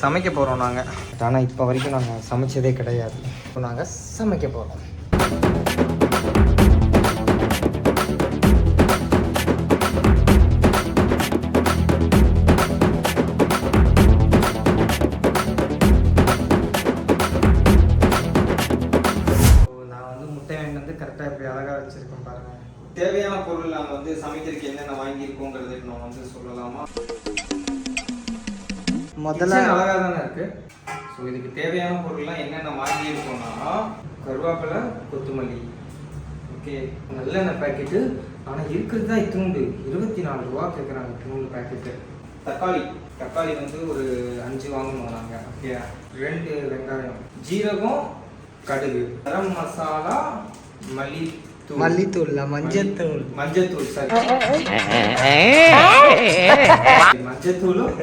சமைக்க போகிறோம் நாங்கள் ஆனால் இப்போ வரைக்கும் நாங்கள் சமைச்சதே கிடையாது. இப்போ நாங்கள் சமைக்க போகிறோம் நான் வந்து முட்டை வாங்கிட்டு வந்து கரெக்டாக இப்படி அழகாக வச்சுருக்கேன் பாருங்கள் தேவையான பொருள் நாங்கள் வந்து சமைக்கிறதுக்கு என்னென்ன முதல்ல அழகாக தானே இருக்கு? ஸோ இதுக்கு தேவையான பொருள்லாம் என்னென்ன வாங்கியிருக்கோம்னா கருவேப்பிலை கொத்தமல்லி. ஓகே நல்லெண்ணெய் பேக்கெட்டு ஆனால் இருக்கிறது தான் இத்தினூண்டு இருபத்தி நாலு ரூபா கேட்குறாங்க இத்தினூண்டு பேக்கெட்டு தக்காளி. தக்காளி வந்து ஒரு அஞ்சு வாங்கணும் நாங்கள் ஓகே ரெண்டு வெங்காயம். ஜீரகம் கடுகு. கரம் மசாலா மல்லித்தூள். மல்லித்தூள்ல மஞ்சத்தூள். மஞ்சத்தூள் சாரி மஞ்சத்தூளும்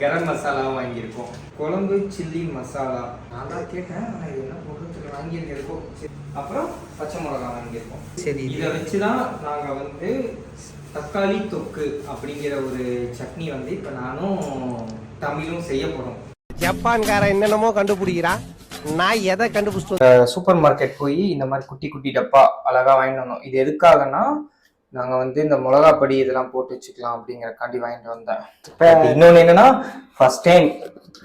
கரம் மசாலாவும் வாங்கியிருக்கோம். குழம்பு சில்லி மசாலா. நான் தான் கேட்டேன் ஆனால் இது என்ன போடுறதுக்கு வாங்கியிருக்கோம் அப்புறம் பச்சை மிளகாய் வாங்கியிருக்கோம். சரி இதை வச்சு தான் நாங்கள் வந்து தக்காளி தொக்கு அப்படிங்கிற ஒரு சட்னி வந்து இப்போ நானும் தமிழும் செய்ய போகிறோம் ஜப்பான்காரன் என்னென்னமோ கண்டுபிடிக்கிறான் நான் எதை கண்டுபிடிச்சிட்டு சூப்பர் மார்க்கெட் போய் இந்த மாதிரி குட்டி குட்டி டப்பா அழகா வாங்கிட்டு வந்தோம். இது எதுக்காகனா நாங்க வந்து இந்த மிளகா பொடி இதெல்லாம் போட்டு வச்சுக்கலாம் அப்படிங்கறக்காண்டி வாங்கிட்டு வந்தேன். இன்னொன்னு என்னன்னா ஃபர்ஸ்ட் டைம்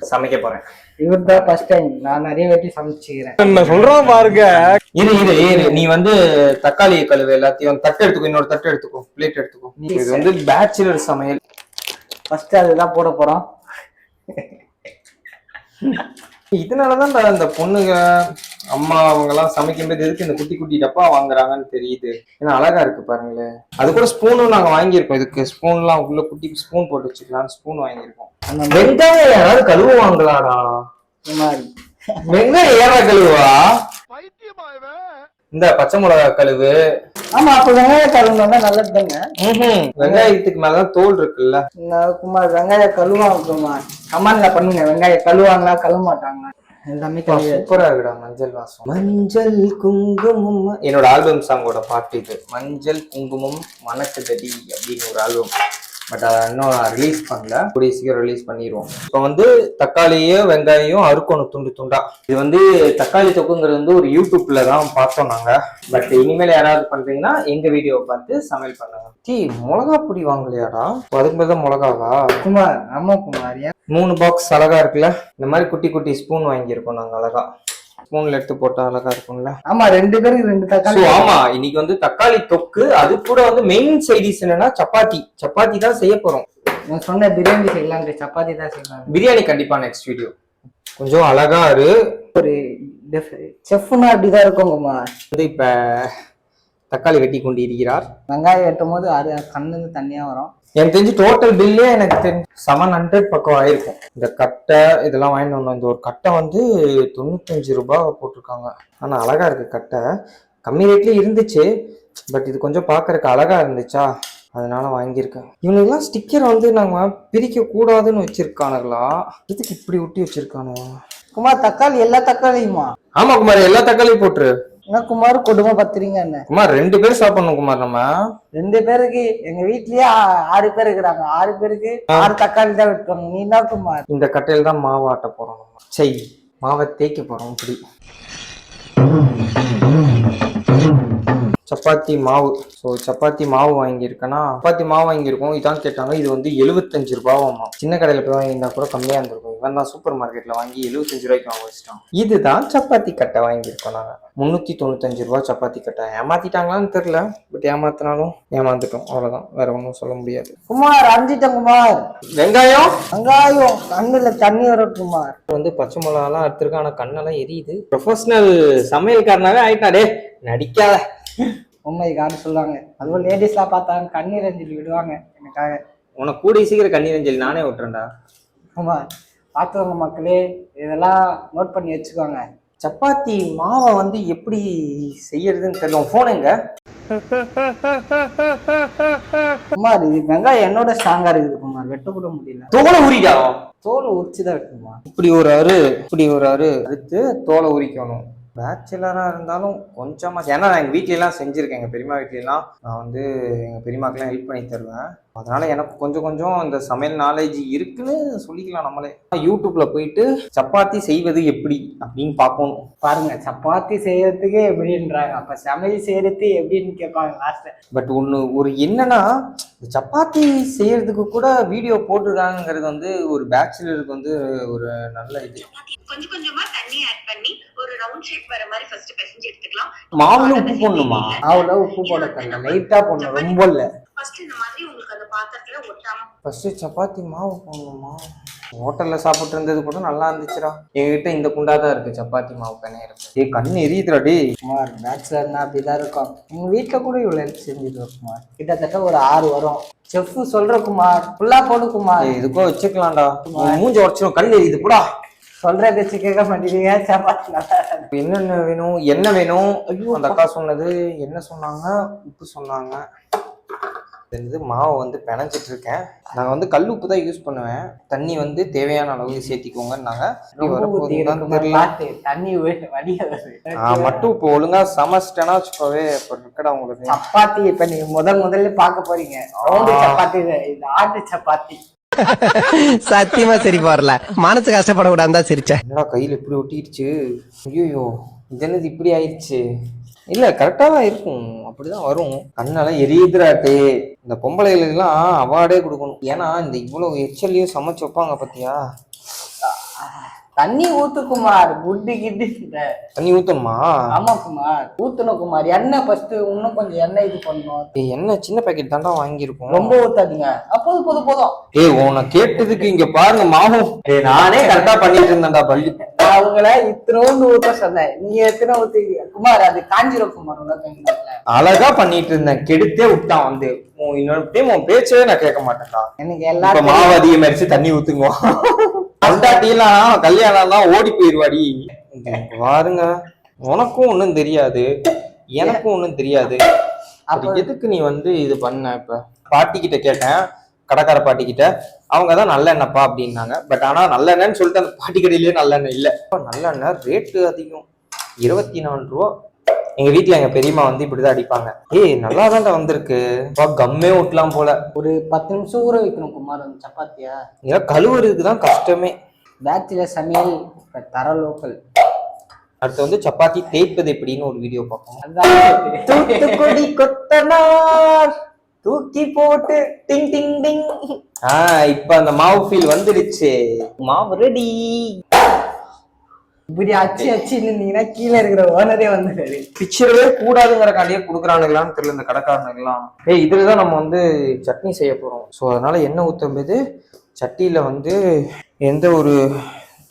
சமைக்க போறேன். இவர் தான் ஃபர்ஸ்ட் டைம் நான் நிறைய வாட்டி சமைச்சுக்கிறேன். என்ன சொல்றான் பாருங்க. இரு இரு இரு. நீ வந்து தக்காளி கழுவு எல்லாத்தையும் தட்டு எடுத்துக்கோ இன்னொரு தட்டு எடுத்துக்கோ பிளேட் எடுத்துக்கோ. இது வந்து பேச்சுலர் சமையல். ஃபர்ஸ்ட் அதுதான் போட போறோம். இதனாலதான் நான் இந்த பொண்ணுங்க அம்மா அவங்க எல்லாம் சமைக்கும்போது எதுக்கு இந்த குட்டி குட்டி டப்பா வாங்குறாங்கன்னு தெரியுது. ஏன்னா அழகா இருக்கு பாருங்களேன் அது கூட ஸ்பூனும் நாங்க வாங்கியிருக்கோம். இதுக்கு ஸ்பூன்லாம் உள்ள குட்டி ஸ்பூன் போட்டு வச்சுக்கலாம் ஸ்பூன் வாங்கியிருக்கோம். வெங்காயம் யாராவது கழுவுவாங்களாடா மாதிரி. வெங்காயம் ஏறா கழுவா இந்த பச்சை மிளகா கழுவு. ஆமா அப்ப வெங்காய கழுவுனா நல்லது தாங்க. வெங்காயத்துக்கு மேலதான் தோல் இருக்குல்ல. குமார் வெங்காய கழுவாங்க குமார் கமான்ல பண்ணுங்க. வெங்காய கழுவாங்களா கழுவ மாட்டாங்களா? எல்லாமே சூப்பரா இருக்குடா மஞ்சள் வாசம். மஞ்சள் குங்குமம். என்னோட ஆல்பம் சாங்கோட பாட்டு இது. மஞ்சள் குங்குமம் மணக்குதடி அப்படின்னு ஒரு ஆல்பம் பட் அதை இன்னும் ரிலீஸ் பண்ணல. கூடிய சீக்கிரம் ரிலீஸ் பண்ணிடுவோம் இப்போ வந்து தக்காளியும் வெங்காயம் அறுக்கணும் துண்டு துண்டா. இது வந்து தக்காளி தொக்குங்கிறது வந்து ஒரு யூடியூப்ல தான் பார்த்தோம் நாங்க. பட் இனிமேல் யாராவது பண்றீங்கன்னா எங்க வீடியோவை பார்த்து சமையல் பண்ணுங்க. டீ மிளகா பொடி வாங்கலையாடா? அதுக்கு மேல மிளகாவா? குமார் ஆமா குமார் மூணு பாக்ஸ் அழகா இருக்குல்ல? இந்த மாதிரி குட்டி குட்டி ஸ்பூன் வாங்கியிருக்கோம் நாங்க அழகா. ஸ்பூன்ல எடுத்து போட்டா அழகா இருக்கும்ல? ஆமா ரெண்டு பேருக்கு ரெண்டு தக்காளி ஆமா இன்னைக்கு வந்து தக்காளி தொக்கு அது கூட வந்து மெயின் சைடிஸ் என்னன்னா சப்பாத்தி. சப்பாத்தி தான் செய்ய போறோம். நான் சொன்ன பிரியாணி செய்யலாம் சப்பாத்தி தான் செய்யலாம் பிரியாணி கண்டிப்பா நெக்ஸ்ட் வீடியோ கொஞ்சம் அழகா இரு. ஒரு செஃப்னா அப்படிதான் இருக்கும் குமார் வந்து இப்ப தக்காளி வெட்டி கொண்டு இருக்கிறார். வெங்காயம் வெட்டும் போது அது இருந்து தண்ணியா வரும். எனக்கு தெரிஞ்சு டோட்டல் பில்லே எனக்கு தெரிஞ்சு செவன் ஹண்ட்ரட் பக்கம் ஆயிருக்கும். இந்த கட்டை இதெல்லாம் வாங்கிட்டு வந்தோம். இந்த ஒரு கட்டை வந்து தொண்ணூத்தஞ்சு ரூபாய் போட்டிருக்காங்க. ஆனா அழகா இருக்கு கட்டை. கம்மி ரேட்லயே இருந்துச்சு. பட் இது கொஞ்சம் பார்க்கறதுக்கு அழகா இருந்துச்சா? அதனால வாங்கியிருக்கேன். இவனுங்கெல்லாம் ஸ்டிக்கர் வந்து நாங்க பிரிக்க கூடாதுன்னு வச்சிருக்கானுங்களா? இதுக்கு இப்படி ஒட்டி வச்சிருக்கானுங்க? குமார் தக்காளி எல்லா தக்காளியுமா? ஆமா குமார். எல்லா தக்காளியும் போட்டுரு. என்ன குமார் கொடுமை பத்துறீங்க என்ன? குமார் ரெண்டு பேரும் சாப்பிடணும் குமார் நம்ம. ரெண்டு பேருக்கு எங்க வீட்லயே ஆறு பேர் இருக்கிறாங்க. ஆறு பேருக்கு ஆறு தக்காளி தான் வெட்டுவாங்க நீ என்ன குமார்? இந்த கட்டையில தான் மாவு ஆட்ட போறோம் நம்ம. செய் மாவை தேய்க்க போறோம் இப்படி. சப்பாத்தி மாவு. ஸோ சப்பாத்தி மாவு வாங்கியிருக்கேன்னா சப்பாத்தி மாவு வாங்கியிருக்கோம். இதான் கேட்டாங்க. இது வந்து எழுபத்தஞ்சு ரூபாவாமா சின்ன கடையில் போய் வாங்கியிருந்தா கூட கம்மியாக இருந்திருக்கும். இவன் தான் சூப்பர் மார்க்கெட்டில் வாங்கி எழுபத்தஞ்சு ரூபாய்க்கு வாங்க வச்சிட்டான். இதுதான் சப்பாத்தி கட்டை வாங்கியிருக்கோம் நாங்கள் முந்நூற்றி தொண்ணூத்தஞ்சு ரூபா சப்பாத்தி கட்டை. ஏமாத்திட்டாங்களான்னு தெரில பட் ஏமாத்தினாலும் ஏமாந்துட்டோம். அவ்வளோதான் வேற ஒன்றும் சொல்ல முடியாது. குமார் அஞ்சிட்டேன் குமார். வெங்காயம்? வெங்காயம். கண்ணுல தண்ணி வரும் குமார். வந்து பச்சை மிளகாலாம் எடுத்திருக்கான். ஆனா கண்ணெல்லாம் எரியுது. ப்ரொஃபஷனல் சமையல்காரனாவே ஆயிட்டாடே நடிக்காத. உண்மை காடு சொல்லுவாங்க. அதுவும் லேடிஸ்லாம் பார்த்தாங்க கண்ணீர் அஞ்சலி விடுவாங்க எனக்காக. உனக்கு கூடிய சீக்கிரம் கண்ணீர் அஞ்சலி நானே விட்டுறேன்டா குமார் பார்த்துக்கோங்க மக்களே இதெல்லாம் நோட் பண்ணி வச்சுக்கோங்க. சப்பாத்தி மாவை வந்து எப்படி செய்யறதுன்னு தெரியல phone எங்க? குமார் இது வெங்காயம் என்னோட ஸ்ட்ராங்கா இருக்குது குமார். வெட்ட கூட முடியல. தோலை உரிடா. தோல் உரிச்சுதான் வெட்டுமா இப்படி ஒரு அரு இப்படி ஒரு அரு எடுத்து தோலை உரிக்கணும். பேச்சுலராக இருந்தாலும் கொஞ்சமா ஏன்னா நான் எங்கள் வீட்லலாம் செஞ்சுருக்கேன். எங்கள் பெரியம்மா வீட்லலாம் நான் வந்து எங்கள் பெரியம்மாக்கெல்லாம் ஹெல்ப் பண்ணி தருவேன். அதனால எனக்கு கொஞ்சம் கொஞ்சம் இந்த சமையல் நாலேஜ் இருக்குன்னு சொல்லிக்கலாம் நம்மளே. யூடியூப்ல போயிட்டு சப்பாத்தி செய்வது எப்படி அப்படின்னு பார்க்கணும். பாருங்க சப்பாத்தி செய்யறதுக்கே எப்படின்றாங்க. அப்ப சமையல் செய்யறது எப்படின்னு கேட்பாங்க லாஸ்ட்ல பட் ஒன்று ஒரு என்னன்னா இந்த சப்பாத்தி செய்யறதுக்கு கூட வீடியோ போட்டிருக்காங்கிறது வந்து ஒரு பேச்சுலருக்கு வந்து ஒரு நல்ல இது. கொஞ்சம் கொஞ்சமா தண்ணி ஆட் பண்ணி ஒரு ரவுண்ட் ஷேப் வர மாதிரி ஃபர்ஸ்ட் பிசைஞ்சு எடுத்துக்கலாம். மாவுல உப்பு போடணுமா? அவ்வளோ உப்பு போட தரல லைட்டா போடணும். ரொம்ப இல்ல. ஃபர்ஸ்ட் இந்த மாதிரி உங்களுக்கு அந்த பாத்திரத்துல ஒட்டாம ஃபர்ஸ்ட் சப்பாத்தி மாவு போடணுமா? ஹோட்டல்ல சாப்பிட்டு இருந்தது கூட நல்லா இருந்துச்சுடா. என்கிட்ட இந்த குண்டா தான் இருக்கு. சப்பாத்தி மாவு பிணையிறது ஏய் கண்ணு எரியுதுடா டேய். குமார் பேச்சுலர்னா அப்படிதான் இருக்கும். எங்க வீட்ல கூட இவ்வளவு செஞ்சுட்டு குமார். கிட்டத்தட்ட ஒரு ஆறு வரும். செஃப் சொல்ற குமார் ஃபுல்லா போடு குமார். இதுக்கோ வச்சுக்கலாம்டா. மூஞ்சி உடச்சிடும் கண்ணு எரியுது. போடா. சொல்ற பேச்சு கேட்க மாட்டேங்கிறீங்க சப்பாத்தி நல்லா. என்னென்ன வேணும் என்ன வேணும்? ஐயோ அந்த அக்கா சொன்னது என்ன சொன்னாங்க? உப்பு சொன்னாங்க. இது மாவை வந்து பிணைஞ்சிட்டு இருக்கேன். நான் வந்து கல் உப்பு தான் யூஸ் பண்ணுவேன். தண்ணி வந்து தேவையான அளவு சேர்த்திக்கோங்கன்னாங்க. தண்ணி மட்டும் இப்போ ஒழுங்கா சமைச்சிட்டேன்னா வச்சுக்கோவே. இப்போ இருக்கடா உங்களுக்கு. சப்பாத்தி இப்ப நீங்க முதல் முதல்ல பார்க்க போறீங்க. சப்பாத்தி இது ஆட்டு சப்பாத்தி. சத்தியமா சரி வரல மனசு கஷ்டப்படக்கூடாது தான் சிரிச்சேன். என்னடா கையில் இப்படி ஒட்டிடுச்சு? ஐயோ இது என்னது இப்படி ஆயிடுச்சு? இல்ல கரெக்டா தான் இருக்கும். அப்படிதான் வரும். கண்ணெல்லாம் எரியுதுராட்டே இந்த பொம்பளைகளுக்கெல்லாம் அவார்டே கொடுக்கணும். ஏன்னா இந்த இவ்வளவு எச்சல்லையும் சமைச்சு வைப்பாங்க பாத்தியா? தண்ணி ஊத்து குமார் குட்டு கிட்டு. தண்ணி ஊத்தணுமா? ஆமா குமார். ஊத்தணும் குமார். எண்ணெய் ஃபர்ஸ்ட் இன்னும் கொஞ்சம் எண்ணெய் இது ஏய், என்ன சின்ன பாக்கெட் தாண்டா வாங்கியிருக்கோம். ரொம்ப ஊத்தாதீங்க. அப்போது போதும் போதும் ஏய் உன்னை கேட்டதுக்கு இங்க பாருங்க மாவும் ஏய் நானே கரெக்டா பண்ணிட்டு இருந்தேன்டா பள்ளி அவங்கள இத்தனோண்டு ஊத்த சொன்னேன். நீங்க எத்தனை ஊத்துவீங்க குமார் அது காஞ்சிரும் குமார் அழகா பண்ணிட்டு இருந்தேன். கெடுத்தே விட்டான் வந்து. உன் இன்னொரு உன் பேச்சவே நான் கேட்க மாட்டேன்டா. எனக்கு எல்லாரும் மாவு அதிகமாயிருச்சு தண்ணி ஊத்துங்க. பொண்டாட்டிலாம் கல்யாணம்லாம் ஓடி போயிருவாடி. பாருங்க உனக்கும் ஒண்ணும் தெரியாது. எனக்கும் ஒண்ணும் தெரியாது. அப்புறம் எதுக்கு நீ வந்து இது பண்ண இப்ப? பாட்டி கிட்ட கேட்டேன். கடைக்கார பாட்டி கிட்ட அவங்க தான் நல்லெண்ணெய்ப்பா அப்படின்னாங்க. பட் ஆனா நல்லெண்ணெய்னு சொல்லிட்டு அந்த பாட்டி கடையிலேயே நல்லெண்ணெய் இல்ல. நல்லெண்ணெய் ரேட்டு அதிகம். இருபத்தி நாலு ரூபா எங்க வீட்ல எங்க பெரியம்மா வந்து இப்படிதான் அடிப்பாங்க. ஏய் நல்லா வந்திருக்கு. அப்பா, கம்மே ஒட்டலாம் போல. ஒரு பத்து நிமிஷம் ஊற வைக்கணும் குமார் அந்த சப்பாத்தியா? இதெல்லாம் கழுவுறதுக்கு தான் கஷ்டமே. பேச்சுலர் சமையல் தர லோக்கல் அடுத்து வந்து சப்பாத்தி தேய்ப்பது எப்படின்னு ஒரு வீடியோ பார்ப்போம். தூத்துக்குடி கொத்தனார். தூக்கி போட்டு டிங் டிங் டிங். ஆ இப்ப அந்த மாவு ஃபீல் வந்துடுச்சு. மாவு ரெடி இப்படி அச்சு அச்சு நின்னீங்கன்னா கீழே இருக்கிற ஓனரே வந்துடுறாரு பிச்சிடவே கூடாதுங்கிறக்காண்டியே கொடுக்குறானுங்களான்னு தெரியல இந்த கடைக்காரனுங்களாம். ஏய் இதுலதான் நம்ம வந்து சட்னி செய்ய போறோம். ஸோ அதனால எண்ணெய் ஊற்றும்போது சட்டியில வந்து எந்த ஒரு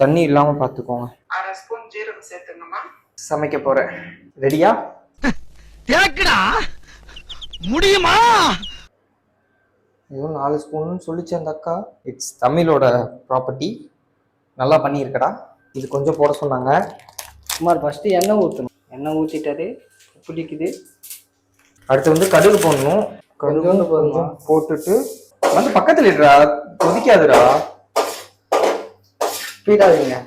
தண்ணி இல்லாம பார்த்துக்கோங்க அரை ஸ்பூன் ஜீரகம் சேர்த்துங்கம்மா சமைக்க போறேன். ரெடியா கேக்குடா முடியுமா? ஏதோ நாலு ஸ்பூன்னு சொல்லிச்சு அந்த அக்கா. இட்ஸ் தமிழோட ப்ராப்பர்ட்டி நல்லா பண்ணியிருக்கடா. இது கொஞ்சம் போட சொன்னாங்க. குமார் ஃபர்ஸ்ட் எண்ணெய் ஊற்றணும் எண்ணெய் ஊற்றிட்டாரு பிடிக்குது அடுத்து வந்து கடுகு போடணும். கடுகு? கொஞ்சம் போட்டுட்டு வந்து பக்கத்துல இருடா கொதிக்காதுடா. ஸ்பீடாகுங்க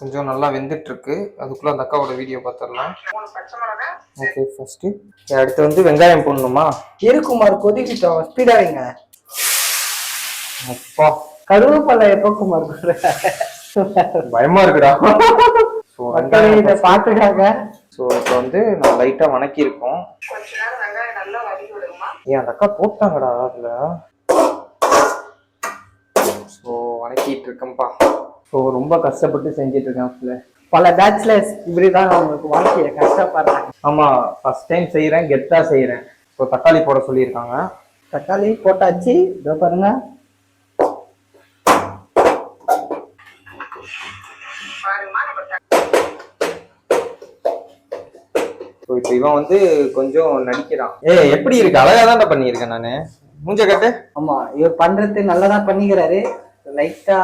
கொஞ்சம் நல்லா வெந்துட்டு இருக்கு அதுக்குள்ள அந்த அக்காவோட வீடியோ பார்த்துடலாம் ஓகே ஃபர்ஸ்ட் அடுத்து வந்து வெங்காயம் போடணுமா? இரு குமார் கொதிக்கிட்டோம். ஸ்பீடாகுங்க அப்பா. கருவேப்பிலை எப்போ குமார்? பயமா இருக்குடா. ஸோ மக்களே இதை பார்த்துக்காக ஸோ இப்போ வந்து நான் லைட்டா வணக்கி இருக்கோம் கொஞ்ச நேரம் வெங்காயம் நல்லா வதக்கி விடுங்கம்மா. ஏன் அந்த அக்கா போட்டாங்கடா அதுல? ஸோ வணக்கிட்டு இருக்கேன்ப்பா ஸோ ரொம்ப கஷ்டப்பட்டு செஞ்சுட்டு இருக்கேன். பல பேச்சுலர்ஸ் இப்படிதான் அவங்களுக்கு வாழ்க்கையை கஷ்டப்படுறாங்க ஆமா ஃபர்ஸ்ட் டைம் செய்யறேன் கெத்தா செய்யறேன் ஸோ தக்காளி போட சொல்லியிருக்காங்க. தக்காளி போட்டாச்சு. இதோ பாருங்க. இப்போ இவன் வந்து கொஞ்சம் நடிக்கிறான். ஏ எப்படி இருக்கு? அழகா தான் பண்ணியிருக்கேன் நானு. மூஞ்ச கட்டு. ஆமா இவர் பண்றது நல்லதா பண்ணிக்கிறாரு. லைட்டா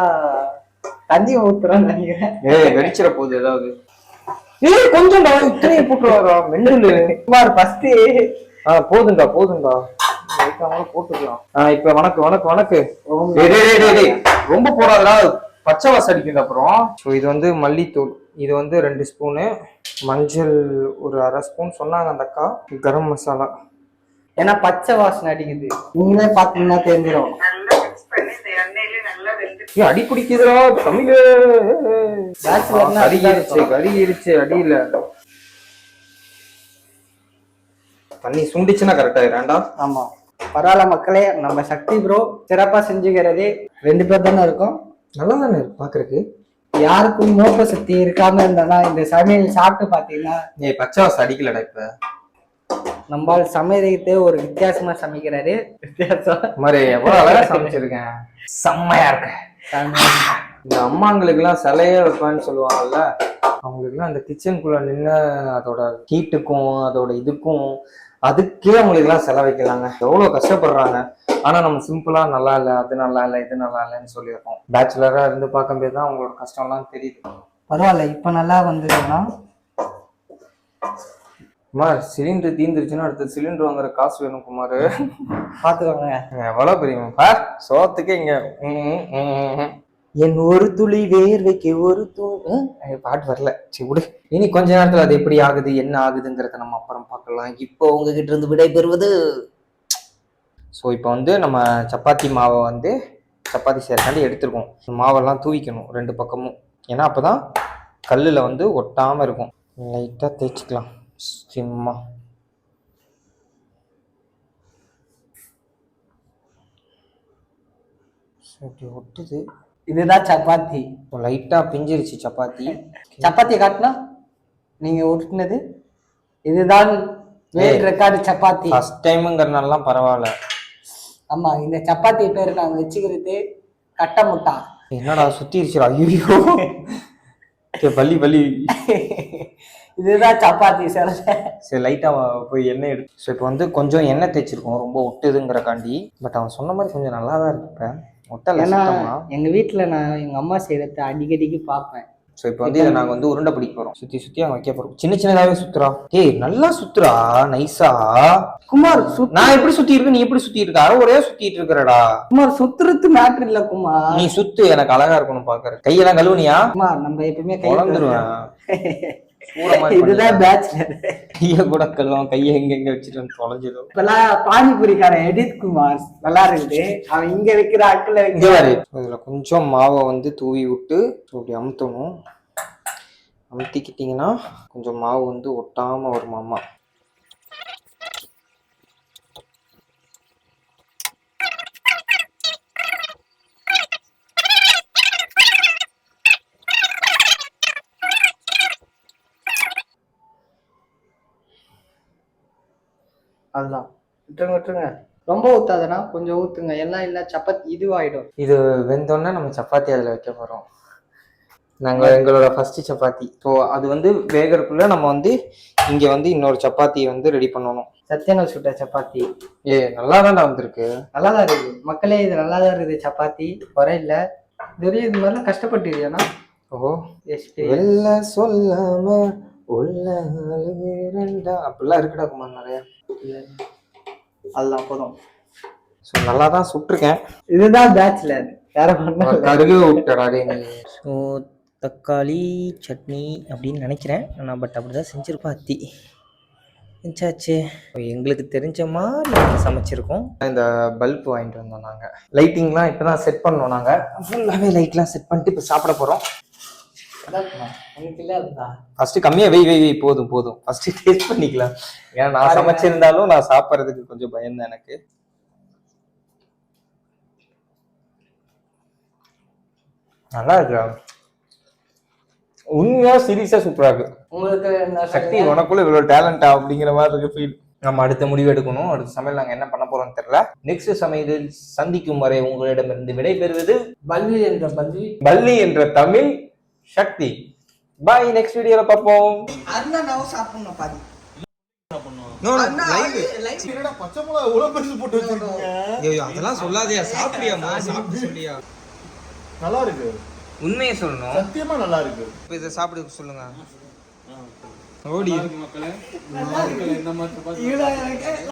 தண்ணி ஊத்துறோம்னு நினைக்கிறேன். ஏய் வெடிச்சிட போகுது ஏதாவது. ஏய் கொஞ்சம் இத்தனையை போட்டு வரா மெண்டலு குமார் ஃபர்ஸ்ட் ஆ போதுண்டா போதுண்டா லைட்டா கூட போட்டுக்கலாம். ஆ இப்போ வணக்கு வணக்கு வணக்கு. டேய், டேய், டேய், டேய், டேய். ரொம்ப போடாதடா. பச்சை வாசம் அடிக்கிறது அப்புறம் ஸோ இது வந்து மல்லித்தூள். இது வந்து ரெண்டு ஸ்பூனு மஞ்சள் ஒரு அரை ஸ்பூன் சொன்னாங்க அந்த அக்கா. கரம் மசாலா. ஏன்னா பச்சை வாசனை அடிக்குது. நீங்களே பாத்தீங்கன்னா தெரிஞ்சிடும் அடி பிடிக்குதுடா தமிழ். Bachelorனா கருகிருச்சு அடியில தண்ணி சுண்டிச்சுன்னா கரெக்ட் ஆயிராண்டா ஆமா. பரவாயில்ல மக்களே நம்ம சக்தி ப்ரோ சிறப்பா செஞ்சுக்கிறது. ரெண்டு பேர் தானே இருக்கோம். நல்லா தானே இருக்கு பாக்குறதுக்கு? யாருக்கும் மோப்ப சக்தி இருக்காம இருந்தனா இந்த சமையல் சாப்பிட்டு பாத்தீங்கன்னா ஏய் பச்சை வாசம் அடிக்கலடா இப்ப. நம்மால் சமையலுக்கு ஒரு வித்தியாசமா சமைக்கிறாரு. வித்தியாசம். மாதிரி எவ்வளவு அழகா சமைச்சிருக்கேன். செம்மையா இருக்கு. இந்த அம்மாங்களுக்கெல்லாம் சிலையே வைப்பான்னு சொல்லுவாங்கல்ல அவங்களுக்குலாம் அந்த கிச்சனுக்குள்ள நின்று அதோட ஹீட்டுக்கும் அதோட இதுக்கும் அதுக்கே அவங்களுக்குலாம் சிலை வைக்கலாங்க எவ்வளோ கஷ்டப்படுறாங்க. ஆனா நம்ம சிம்பிளா நல்லா இல்லை அது நல்லா இல்லை இது நல்லா இல்லைன்னு சொல்லியிருக்கோம். பேச்சுலரா இருந்து பார்க்கும்போது தான் அவங்களோட கஷ்டம்லாம் தெரியுது. பரவாயில்ல இப்ப நல்லா வந்ததுன்னா குமார் சிலிண்டர் தீந்துருச்சுன்னா அடுத்த சிலிண்டர் வாங்குற காசு வேணும் குமார். பாத்துக்கோங்க. எவ்வளோ பெரிய பார் சோத்துக்கு இங்க. என் ஒரு துளி வேர்வைக்கு ஒரு தூ பாட்டு வரல. சரி விடு. இனி கொஞ்ச நேரத்துல அது எப்படி ஆகுது என்ன ஆகுதுங்கிறத நம்ம அப்புறம் பார்க்கலாம். இப்போ உங்ககிட்ட இருந்து விடை பெறுவது ஸோ இப்போ வந்து நம்ம சப்பாத்தி மாவை வந்து சப்பாத்தி செய்யறதுக்காண்டி எடுத்துருக்கோம். மாவெல்லாம் தூவிக்கணும் ரெண்டு பக்கமும். ஏன்னா அப்போ தான் கல்லில் வந்து ஒட்டாமல் இருக்கும். லைட்டாக தேய்ச்சிக்கலாம். சிம்மா. இப்படி ஒட்டுது. இதுதான் சப்பாத்தி. லைட்டாக பிஞ்சிருச்சு சப்பாத்தி. சப்பாத்தி காட்டினா? நீங்க ஒட்டுனது? இதுதான் வேல் ரெக்கார்டு சப்பாத்தி. ஃபர்ஸ்ட் டைமுங்கிறனாலாம் பரவாயில்ல. ஆமா இந்த சப்பாத்தி பேர் நாங்க வச்சுக்கிறது கட்ட முட்டா என்னடா சுத்திருச்சுடா? ஐயோ பள்ளி பள்ளி இதுதான் சப்பாத்தி சொல்ல சரி லைட்டாக போய் எண்ணெய் எடுத்து. ஸோ இப்போ வந்து கொஞ்சம் எண்ணெய் தேய்ச்சிருக்கோம். ரொம்ப ஒட்டுதுங்கிறக்காண்டி. பட் அவன் சொன்ன மாதிரி கொஞ்சம் நல்லா தான் இருக்கு இப்போ. ஏன்னா சுத்தமா? எங்க வீட்டுல நான் எங்க அம்மா செய்யறத அடிக்கடிக்கு பார்ப்பேன். ஸோ இப்போ வந்து இதை நாங்கள் வந்து உருண்டை பிடிக்க போகிறோம் சுற்றி சுற்றி அங்கே வைக்க போகிறோம் சின்ன சின்னதாகவே சுத்துறா. ஏய் நல்லா சுத்துறா. நைஸா குமார் நான் எப்படி சுத்தி இருக்கு நீ எப்படி சுத்தி இருக்க? ஒரே சுத்திட்டு இருக்கிறடா. குமார் சுத்துறது மேட்ரு இல்ல குமார். நீ சுத்து எனக்கு அழகா இருக்கணும் பாக்குற கையெல்லாம் கழுவுனியா? குமார் நம்ம எப்பவுமே கை இதுதான் பேச்சுலர் கைய கூட கழுவான் கைய எங்க எங்க வச்சுட்டு தொலைஞ்சிடும். இப்பெல்லாம் பானிபூரிக்காரன் எடித் குமார் நல்லா இருக்குது. அவன் இங்க வைக்கிற அக்கில் இங்க பாரு. இதுல கொஞ்சம் மாவை வந்து தூவி விட்டு so இப்படி அமுத்தணும். அமுத்திக்கிட்டீங்கன்னா கொஞ்சம் மாவு வந்து ஒட்டாம வருமாமா அதுதான் விட்டுருங்க விட்டுருங்க. ரொம்ப ஊத்தாதனா? கொஞ்சம் ஊத்துங்க. எல்லாம் இல்ல சப்பாத்தி இதுவாயிடும். இது வெந்தோடனே நம்ம சப்பாத்தி அதில் வைக்க போகிறோம் நாங்கள் எங்களோட ஃபர்ஸ்ட் சப்பாத்தி. ஸோ அது வந்து வேகறதுக்குள்ள நம்ம வந்து இங்கே வந்து இன்னொரு சப்பாத்தி வந்து ரெடி பண்ணணும். சத்தியன சுட்ட சப்பாத்தி. ஏ நல்லா தான்டா வந்திருக்கு. நல்லா தான் இருக்குது மக்களே இது நல்லா தான் இருக்குது சப்பாத்தி. குறை இல்ல. நிறைய இது மாதிரிலாம் கஷ்டப்பட்டு ஓ எஸ்பி வெளில சொல்லாம உள்ள அழுகிறண்டா அப்படிலாம் இருக்குடா குமார் நிறைய அதுதான் போதும். ஸோ நல்லா தான் சுட்டிருக்கேன். இதுதான் பேச்சுலர் வேற கருகு விட்டடா டேய் நீ. ஸோ தக்காளி சட்னி அப்படின்னு நினைக்கிறேன். ஆனால் பட் அப்படி தான் செஞ்சுருப்போம் அத்தி செஞ்சாச்சு எங்களுக்கு தெரிஞ்ச மாதிரி நாங்கள் சமைச்சிருக்கோம். இந்த பல்ப் வாங்கிட்டு வந்தோம் நாங்கள் லைட்டிங்லாம் இப்போ தான் செட் பண்ணோம் நாங்கள் ஃபுல்லாகவே லைட்லாம் செட் பண்ணிட்டு இப்போ சாப்பிட போகிறோம் ஃபர்ஸ்ட் கம்மியா வெய் வெய் போதும் போதும். ஃபர்ஸ்ட் டேஸ்ட் பண்ணிக்கலாம். ஏன்னா நான் சமைச்சிருந்தாலும் நான் சாப்பிட்றதுக்கு கொஞ்சம் பயம்தான் எனக்கு. நல்லா இருக்கா? உண்மையா சீரியஸா சூப்பரா இருக்கு. உங்களுக்கு என்ன சக்தி உனக்குள்ள இவ்வளவு டேலண்டா அப்படிங்கிற மாதிரி இருக்கு ஃபீல் நம்ம அடுத்த முடிவு எடுக்கணும். அடுத்த சமையல் நாங்க என்ன பண்ண போறோம்னு தெரியல. நெக்ஸ்ட் சமையலில் சந்திக்கும் வரை உங்களிடமிருந்து விடை பெறுவது பல்வி என்ற பல்வி பல்லி என்ற தமிழ் சக்தி. பாய் நெக்ஸ்ட் வீடியோல பார்ப்போம். நான் சாப்பிடணும் பாதி. அதெல்லாம் சொல்லாதயா. சாப்பிடியாமா சாப்பிட்டு சொல்லியா? நல்லா இருக்கு. உண்மையை சொல்லணும். சத்தியமா நல்லா இருக்கு. இப்போ இதை சாப்பிட சொல்லுங்க. ஓடி. மக்களே. இந்த மாதிரி சப்பாத்தி.